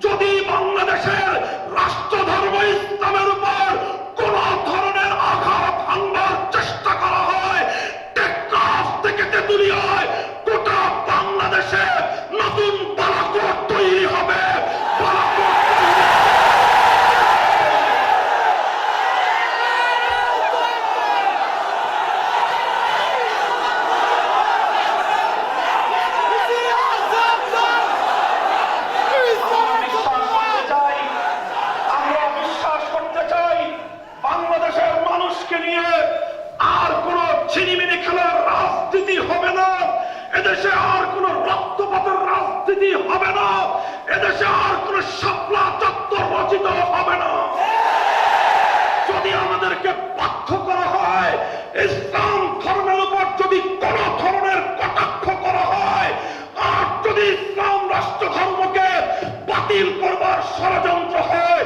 যদি বাংলাদেশের রাষ্ট্র মানুষকে নিয়ে আর কোন ছিনিমিনি খেলার রাজনীতি হবে না। এদেশে আর কোন রক্তপাতের রাজনীতি হবে না। এদেশে আর কোন শাপলা চত্বর রচিত হবে না। যদি আমাদেরকে বাধ্য করা হয়, ইসলাম ধর্মের উপর যদি কোন ধরনের কটাক্ষ করা হয়, আর যদি ইসলাম রাষ্ট্র ধর্মকে বাতিল করবার ষড়যন্ত্র হয়